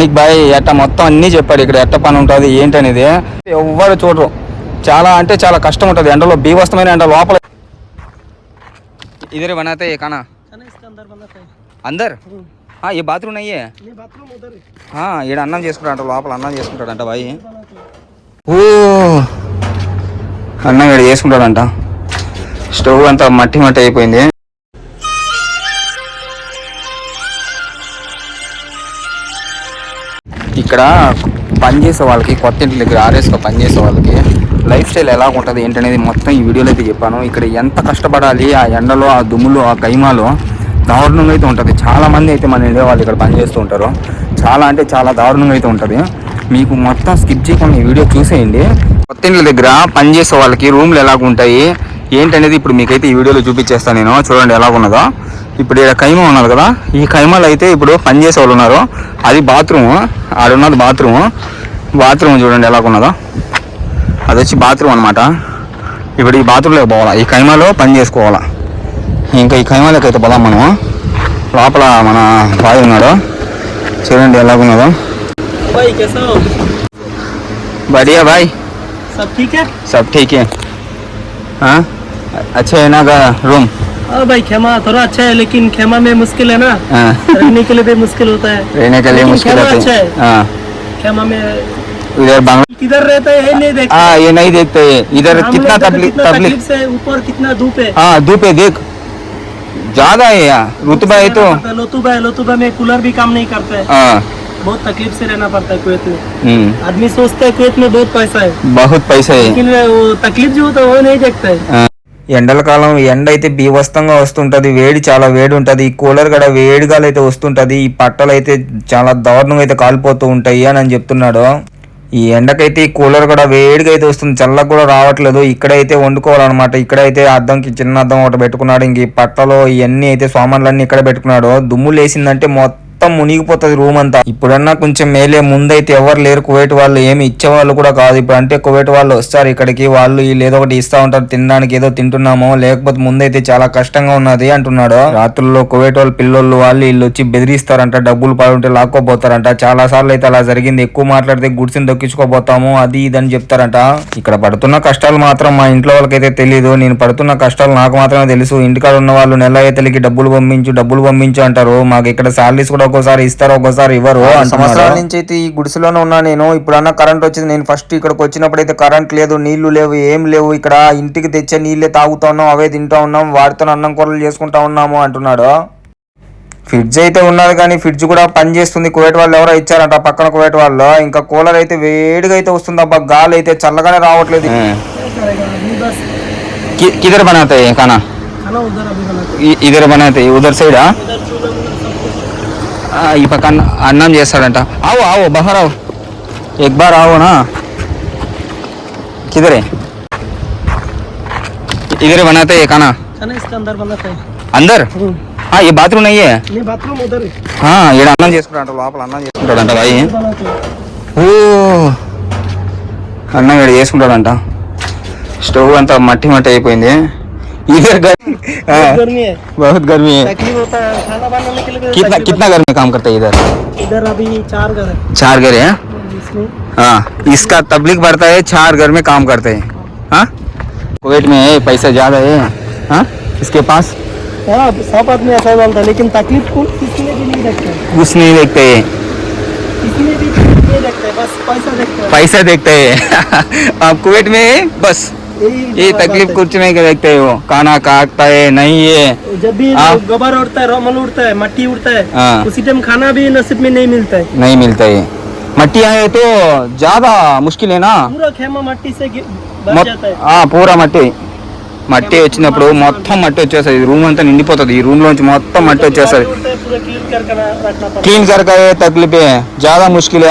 నీకు బాయ్ ఎట్ట మొత్తం అన్నీ చెప్పాడు. ఇక్కడ ఎట్ట పని ఉంటుంది ఏంటనేది ఎవ్వరు చూడరు. చాలా అంటే చాలా కష్టం ఉంటుంది. ఎండలో బీవస్తమైన ఎండ లోపల. ఇదే బనాతే కానా? అందరు ఈ బాత్రూమ్ అయ్యే ఈడ అన్నం చేసుకుంటాడంట లోపల అన్నం చేసుకుంటాడంట బాయ్. ఓ అన్నం ఇక్కడ చేసుకుంటాడంట. స్టవ్ అంతా మట్టి మట్టి అయిపోయింది. ఇక్కడ పనిచేసే వాళ్ళకి కొత్త ఇంటి దగ్గర ఆర్ఎస్గా పనిచేసే వాళ్ళకి లైఫ్ స్టైల్ ఎలా ఉంటుంది ఏంటనేది మొత్తం ఈ వీడియోలో అయితే చెప్పాను. ఇక్కడ ఎంత కష్టపడాలి ఆ ఎండలో ఆ దుమ్ములు ఆ కైమాలో దారుణంగా అయితే ఉంటుంది. చాలా మంది అయితే మన ఇండియా వాళ్ళు ఇక్కడ పనిచేస్తూ ఉంటారు. చాలా అంటే చాలా దారుణంగా అయితే ఉంటుంది. మీకు మొత్తం స్కిప్ చేయకుండా ఈ వీడియో చూసేయండి. కొత్త ఇంట్ల దగ్గర పనిచేసే వాళ్ళకి రూమ్లు ఎలాగ ఉంటాయి ఏంటనేది ఇప్పుడు మీకైతే ఈ వీడియోలో చూపించేస్తాను నేను చూడండి ఎలాగున్నదో ఇప్పుడు ఇక్కడ కైమ ఉన్నది కదా ఈ కైమలో అయితే ఇప్పుడు పనిచేసే వాళ్ళు ఉన్నారు అది బాత్రూమ్ ఆడున్నది బాత్రూమ్ బాత్రూమ్ చూడండి ఎలాగున్నదో అది వచ్చి బాత్రూమ్ అనమాట ఇప్పుడు ఈ బాత్రూంలోకి పోవాలా ఈ కైమాలో పని చేసుకోవాలా ఇంకా ఈ కైమాలోకి అయితే పోదాం మనం లోపల మన బాయ్ ఉన్నాడు చూడండి ఎలాగున్నదో भाई कैसा हो बढ़िया भाई सब ठीक है सब ठीक है हाँ अच्छा है ना का रूम हाँ भाई खेमा थोड़ा अच्छा है लेकिन खेमा में मुश्किल है ना। हाँ। रहने के लिए भी मुश्किल होता है। रहने के लिए मुश्किल खेमा होती अच्छा है। है। हाँ खेमा में इधर बांग्ला किधर रहता है नहीं देखते। हाँ ये नहीं देखते इधर कितना तकलीफ़ तकलीफ़ से ऊपर कितना धूप है। हाँ धूप है देख। ज़्यादा है यार। रुतबा है तो। लोतुबा है लोतुबा में कूलर भी काम नहीं करता है। हाँ। बहुत तकलीफ़ से रहना पड़ता है कुवैत में। हम्म, आदमी सोचता है कुवैत में बहुत पैसा है। बहुत पैसा है। लेकिन वो तकलीफ़ जो होता है वो नहीं देखता है। ఎండల కాలం ఎండ అయితే బీభస్తంగా వస్తుంటుంది వేడి చాలా వేడి ఉంటుంది ఈ కూలర్ గడ వేడిగాలు అయితే వస్తుంటుంది ఈ పట్టలు అయితే చాలా దారుణంగా అయితే కాలిపోతూ ఉంటాయి అని అని చెప్తున్నాడు. ఈ ఎండకైతే ఈ కూలర్ కూడా వేడిగా అయితే వస్తుంది చల్లగా కూడా రావట్లేదు ఇక్కడైతే వండుకోవాలన్నమాట. ఇక్కడైతే అద్దంకి చిన్న అద్దం ఒకటి పెట్టుకున్నాడు ఇంక ఈ పట్టలో ఇవన్నీ అయితే సామాన్లన్నీ ఇక్కడ పెట్టుకున్నాడు. దుమ్ము లేసిందంటే మొత్తం మొత్తం మునిగిపోతుంది రూమ్ అంతా. ఇప్పుడన్నా కొంచెం మేలే ముందైతే ఎవరు లేరు. కువైట్ వాళ్ళు ఏమి ఇచ్చేవాళ్ళు కూడా కాదు. ఇప్పుడు అంటే కువైట్ వాళ్ళు వస్తారు ఇక్కడికి. వాళ్ళు ఏదో ఒకటి ఇస్తా ఉంటారు. తినడానికి ఏదో తింటున్నాము లేకపోతే ముందైతే చాలా కష్టంగా ఉన్నది అంటున్నాడు. రాత్రుల్లో కువైట్ వాళ్ళు పిల్లలు వాళ్ళు వీళ్ళు వచ్చి బెదిరిస్తారంట. డబ్బులు పడుంటే లాక్కోపోతారంట. చాలా సార్లు అయితే అలా జరిగింది. ఎక్కువ మాట్లాడితే గుడిసిని దొక్కించుకోపోతాము అది ఇది అని చెప్తారంట. ఇక్కడ పడుతున్న కష్టాలు మాత్రం మా ఇంట్లో వాళ్ళకైతే తెలియదు నేను పడుతున్న కష్టాలు నాకు మాత్రమే తెలుసు. ఇంటికాడ ఉన్న వాళ్ళు నెల అయితలకి డబ్బులు పంపించు డబ్బులు పంపించు అంటారు. మాకు ఇక్కడ సాలరీస్ కూడా ఒక్కోసారి ఇస్తారు ఒక్కోసారి ఇవ్వరు సంవత్సరాల నుంచి అయితే ఈ గుడిసెలోనే ఉన్నా నేను ఇప్పుడన్నా కరెంట్ వచ్చింది నేను ఫస్ట్ ఇక్కడికి వచ్చినప్పుడు అయితే కరెంట్ లేదు నీళ్లు లేవు ఏం లేవు ఇక్కడ ఇంటికి తెచ్చే నీళ్ళే తాగుతా ఉన్నాం అవే తింటా ఉన్నాం వాటితో అన్నం కూరలు చేసుకుంటా ఉన్నాము అంటున్నాడు ఫ్రిడ్జ్ అయితే ఉన్నది కానీ ఫ్రిడ్జ్ కూడా పని చేస్తుంది కువైట్ వాళ్ళు ఎవరో ఇచ్చారంట పక్కన కువైట్ వాళ్ళు ఇంకా కూలర్ అయితే వేడిగా అయితే వస్తుంది అబ్బా గాలి అయితే చల్లగానే రావట్లేదు क्या करेगा अभी बस కిదర్ బనాతే ఖానా खाना उधर अभी बनाते ఇదర్ బనాతే ఉదర్ సైడా हैं। उधर चूल्हा वूल्हा सब कुछ ఆ, ఈ పక్క అన్న- అన్నం చేస్తాడంట ఆవు ఆవు బహర్ ఆవు ఎక్ బార్ ఆవు నా కిదరే इधर बनाते हैं खाना खाना इसके अंदर बनाते हैं अंदर हाँ ये बाथरूम नहीं है ये बाथरूम उधर है हाँ ఈడ అన్నం చేసుకుంటాడంట లోపల అన్నం చేసుకుంటాడంట బాయ్ ये बनाते हैं ఓ అన్నం ఇక్కడ చేసుకుంటాడంట స్టవ్ అంతా మట్టి మట్టి అయిపోయింది इधर गर्मी हाँ, बहुत गर्मी है। बहुत गर्मी है। तकलीफ़ होता है। खाना बनाने के लिए कितना कितना घर में काम करता हैं इधर? है। इधर अभी चार घर है। चार घर है हाँ? इसका तबलीग बढ़ता है चार घर में काम करते हैं। हाँ? कुवैत में है पैसा ज़्यादा है हाँ? इसके पास? हाँ सब आदमी ऐसा बोलता है लेकिन तकलीफ़ को किसी में भी नहीं देखते कुछ नहीं देखते है। किसी भी देखते बस पैसा देखते हैं। पैसा देखते हैं। आप कुवैत में है? बस। ये बात तकलीफ है। कुछ नहीं देखते हैं वो खाना काटता है नहीं है जब भी हाँ। गोबर उड़ता है रोमल उड़ता है मट्टी उड़ता है हाँ। उसी टाइम खाना भी नसीब में नहीं मिलता है नहीं मिलता है मट्टी आए तो ज्यादा मुश्किल है ना पूरा खेमा मट्टी से गिर- भर మొత్- जाता है ఆ, పూరా మట్టి మట్టి వచ్చినప్పుడు మొత్తం మట్టి వచ్చేస్తుంది రూమ్ అంతా నిండిపోతుంది ఈ రూమ్ లోంచి మొత్తం మట్టి వచ్చేస్తుంది उड़ता है, पूरा क्लीन करके रखना पड़ता क्लीन करके ये तकलीफ है ज्यादा मुश्किल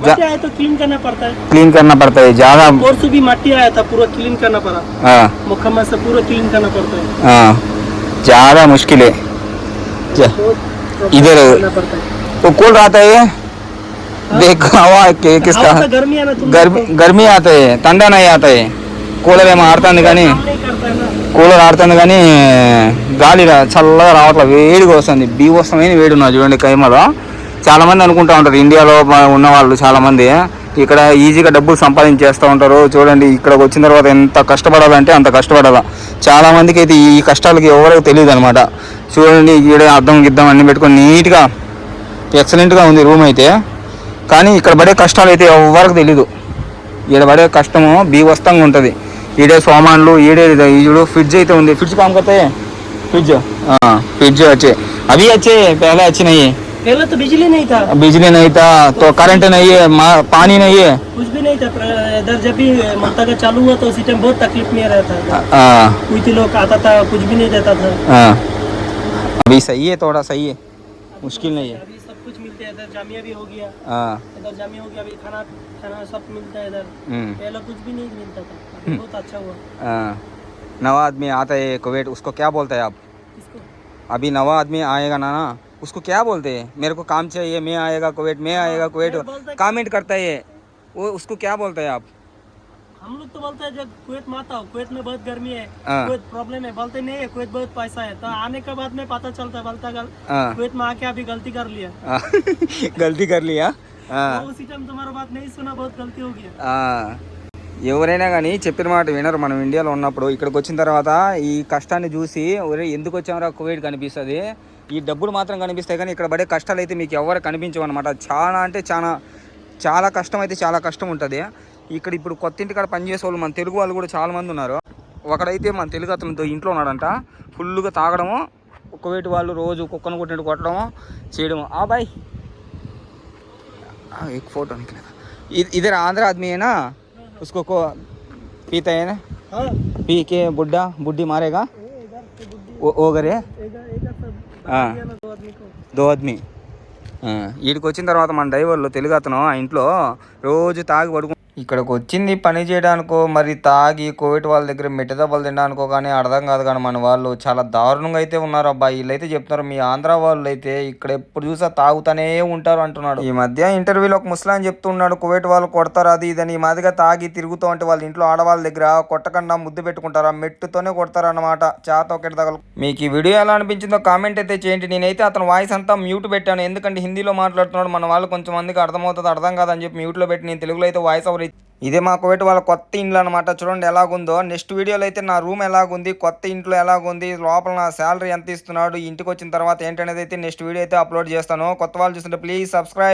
मट्टी आया तो है मट्टी आया तो क्लीन करना पड़ता है क्लीन करना पड़ता है ज्यादा परसों भी मट्टी आया था पूरा क्लीन करना पड़ा हाँ मुखम्मा से पूरा क्लीन करना पड़ता है हाँ ज्यादा मुश्किल है जा- बहुत इधर- करना पड़ता है वो कूल आता है देख हवा के किसका हवा तो गर्मी है ना तुम गर्मी गर्मी आता है ठंडा नहीं आता है కూలర్ ఏమో ఆడుతుంది కానీ काम नहीं करता है ना కూలర్ ఆడుతుంది కానీ గాలి రా- చల్లగా రావట్లేదు వేడిగా వస్తుంది బీభత్సమైన వేడి ఉన్నది చూడండి కైమలో చాలామంది అనుకుంటూ ఉంటారు. ఇండియాలో ఉన్న వాళ్ళు చాలామంది. ఇక్కడ ఈజీగా డబ్బులు సంపాదించేస్తూ ఉంటారు. చూడండి ఇక్కడికి వచ్చిన తర్వాత ఎంత కష్టపడాలంటే అంత కష్టపడాలా. చాలామందికి అయితే ఈ కష్టాలకి ఎవరికి తెలియదు అనమాట చూడండి ఇక్కడ అర్థం గిద్దం అన్ని పెట్టుకొని నీట్గా ఎక్సలెంట్గా ఉంది రూమ్ అయితే. కానీ ఇక్కడ పడే కష్టాలు అయితే ఎవరికి తెలీదు. ఈడ పడే కష్టము బీవస్తంగా ఉంటుంది. ఈడే సోమాన్లు ఈడే ఈడు ఫ్రిడ్జ్ అయితే ఉంది. ఫ్రిడ్జ్ కామ్ కొత్త ఫ్రిడ్జ్ ఫ్రిడ్జ్ వచ్చే అవి వచ్చే పేద వచ్చినాయి. पहले है तो बिजली नहीं था। बिजली नहीं था तो करंट नहीं है पानी नहीं है। कुछ भी नहीं था इधर जब भी ममता का चालू हुआ तो उसी टाइम बहुत तकलीफ़ में रहता था। हाँ लोग आता था कुछ भी नहीं देता था। हाँ। अभी सही है थोड़ा सही है। मुश्किल नहीं है। अभी सब कुछ मिलता है इधर जामिया भी हो गया। हाँ। इधर जामिया हो गया अभी खाना खाना सब मिलता है इधर। हम्म, पहले कुछ भी नहीं मिलता था अभी बहुत अच्छा हुआ। हाँ। नवा आदमी आता है कुवैत उसको क्या बोलता है आप? अभी नवा आदमी आएगा ना ना? उसको क्या बोलते हैं मेरे को काम चाहिए मैं आएगा कुवैत मैं आएगा कुवैत मैं बोलता- कमेंट करता है वो उसको क्या बोलता है आप हम लोग तो बोलते हैं जब कुवैत में आता हो कुवैत में बहुत गर्मी है हाँ। कुवैत प्रॉब्लम है बोलते नहीं है कुवैत बहुत पैसा है तो आने के बाद में पता चलता है बोलता गल हाँ कुवैत में आके अभी गलती कर लिया हाँ, गलती कर लिया हाँ तो उसी टाइम तुम्हारा बात नहीं सुना बहुत गलती हो गया ఆ, ఎవరైనా కానీ చెప్పిన మాట వినరు మనం ఇండియాలో ఉన్నప్పుడు ఇక్కడికి వచ్చిన తర్వాత ఈ కష్టాన్ని చూసి ఒరే ఎందుకు వచ్చామరా కోవిడ్ కనిపిస్తుంది ఈ డబ్బులు మాత్రం కనిపిస్తాయి కానీ ఇక్కడ పడే కష్టాలు అయితే మీకు ఎవరు కనిపించవు అనమాట చాలా అంటే చాలా చాలా కష్టం అయితే చాలా కష్టం ఉంటుంది ఇక్కడ ఇప్పుడు కొత్త ఇంటి కాడ పనిచేసే వాళ్ళు మన తెలుగు వాళ్ళు కూడా చాలా మంది ఉన్నారు ఒకడైతే మన తెలుగు అతనితో ఇంట్లో ఉన్నాడంట ఫుల్గా తాగడము కువైట్ వాళ్ళు రోజు కుక్కను కొట్టినట్టు కొట్టడము చేయడము ఆ బాయ్ हाँ, एक फोटो निकलेगा इ- इधर आंध्र आदमी है ना उसको को पीता है ना हाँ पी के बुढ़ा बुढ़ी मारेगा इधर से बुद्धि वो वो करे इधर इधर सब हाँ। దో ఆద్మీ వీడికి వచ్చిన తర్వాత మన డ్రైవర్లు తెలుగు అతను ఆ ఇంట్లో రోజు తాగి పడుకు ఇక్కడికి వచ్చింది పని చేయడానికో మరి తాగి కోవిడ్ వాళ్ళ దగ్గర మిట్ట దెబ్బలు తినడానికో కానీ అర్థం కాదు కానీ మన వాళ్ళు చాలా దారుణంగా అయితే ఉన్నారు అబ్బాయి వీళ్ళైతే చెప్తున్నారు మీ ఆంధ్ర వాళ్ళు అయితే ఇక్కడ ఎప్పుడు చూసా తాగుతానే ఉంటారు అంటున్నాడు. ఈ మధ్య ఇంటర్వ్యూలో ఒక ముస్లాం చెప్తున్నాడు కోవిడ్ వాళ్ళు కొడతారు అది ఇదని. ఈ మాదిరిగా తాగి తిరుగుతూ ఉంటే వాళ్ళ ఇంట్లో ఆడవాళ్ళ దగ్గర కొట్టకుండా ముద్దు పెట్టుకుంటారా మెట్టుతోనే కొడతారు అన్నమాట. చాత ఒకటి తగలు మీకు ఈ వీడియో ఎలా అనిపించిందో కామెంట్ అయితే చేయండి. నేనైతే అతను వాయిస్ అంతా మ్యూట్ పెట్టాను. ఎందుకంటే హిందీలో మాట్లాడుతున్నాడు మన వాళ్ళు కొంచెం మందికి అర్థమవుతుంది అర్థం కాదని చెప్పి మ్యూట్లో పెట్టి నేను తెలుగులో అయితే వాయిస్ ఓవర్ ఇదే మా కువైట్ వాళ్ళ కొత్త ఇండ్లు అనమాట చూడండి ఎలాగుందో. నెక్స్ట్ వీడియోలో అయితే నా రూమ్ ఎలాగుంది? కొత్త ఇంట్లో ఎలాగుంది? లోపల నా శాలరీ ఎంత ఇస్తున్నాడు? ఇంటికి వచ్చిన తర్వాత ఏంటనేది అయితే నెక్స్ట్ వీడియో అయితే అప్లోడ్ చేస్తాను. కొత్త వాళ్ళు చూస్తుంటే ప్లీజ్ సబ్స్క్రైబ్